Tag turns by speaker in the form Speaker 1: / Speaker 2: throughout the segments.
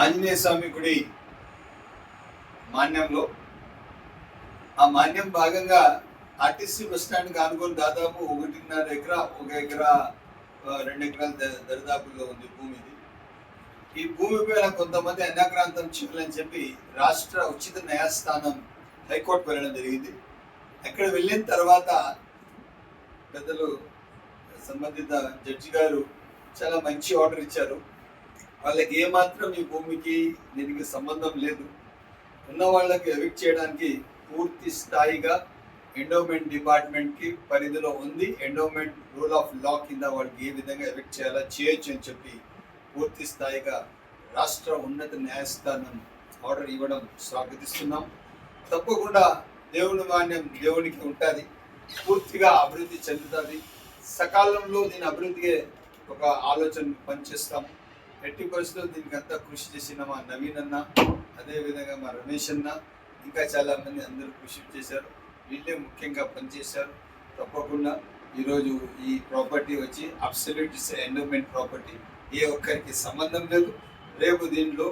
Speaker 1: ఆంజనేయ స్వామి గుడి మాన్యంలో. ఆ మాన్యం భాగంగా ఆర్టీసీ బస్ స్టాండ్కి ఆనుకొని దాదాపు ఒకటిన్నర ఎకరా ఒక ఎకరా రెండు ఎకరాల దరిదాపుల్లో ఉంది భూమి ఇది. ఈ భూమి పైన కొంతమంది అన్యాక్రాంతం చేయాలని చెప్పి రాష్ట్ర ఉచిత న్యాయస్థానం హైకోర్టు వెళ్ళడం జరిగింది. అక్కడ వెళ్ళిన తర్వాత పెద్దలు సంబంధిత జడ్జి గారు చాలా మంచి ఆర్డర్ ఇచ్చారు. వాళ్ళకి ఏమాత్రం ఈ భూమికి దీనికి సంబంధం లేదు. ఉన్న వాళ్ళకి ఎవిక్ట్ చేయడానికి పూర్తి స్థాయిగా ఎండోమెంట్ డిపార్ట్మెంట్కి పరిధిలో ఉంది. ఎండోమెంట్ రూల్ ఆఫ్ లా కింద వాళ్ళకి ఏ విధంగా ఎవిక్ట్ చేయాలో చేయొచ్చు అని చెప్పి పూర్తి స్థాయిగా రాష్ట్ర ఉన్నత న్యాయస్థానం ఆర్డర్ ఇవ్వడం స్వాగతిస్తున్నాం. తప్పకుండా దేవుని మాన్యం దేవునికి ఉంటుంది. పూర్తిగా అభివృద్ధి చెందుతుంది. సకాలంలో దీని అభివృద్ధికి ఒక ఆలోచన పనిచేస్తాము ఎట్టి పరిస్థితుల్లో దీనికి అంతా కృషి చేసిన మా నవీన్ అన్న అదేవిధంగా మా రమేష్ అన్న ఇంకా చాలా మంది అందరూ కృషి చేశారు. వీళ్ళే ముఖ్యంగా పనిచేశారు. తప్పకుండా ఈరోజు ఈ ప్రాపర్టీ వచ్చి అబ్సల్యూట్ ఎండోమెంట్ ప్రాపర్టీ. ఏ ఒక్కరికి సంబంధం లేదు. రేపు దీనిలో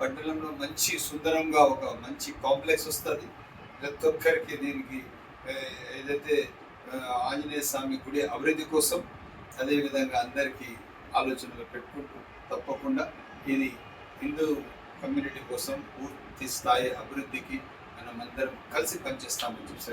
Speaker 1: పట్టణంలో మంచి సుందరంగా ఒక మంచి కాంప్లెక్స్ వస్తుంది. ప్రతి ఒక్కరికి దీనికి ఏదైతే ఆంజనేయ స్వామి గుడి అభివృద్ధి కోసం అదేవిధంగా అందరికీ ఆలోచనలు పెట్టుకుంటూ తప్పకుండా ఇది హిందూ కమ్యూనిటీ కోసం పూర్తి స్థాయి అభివృద్ధికి మనం అందరం కలిసి పనిచేస్తామని చెప్పి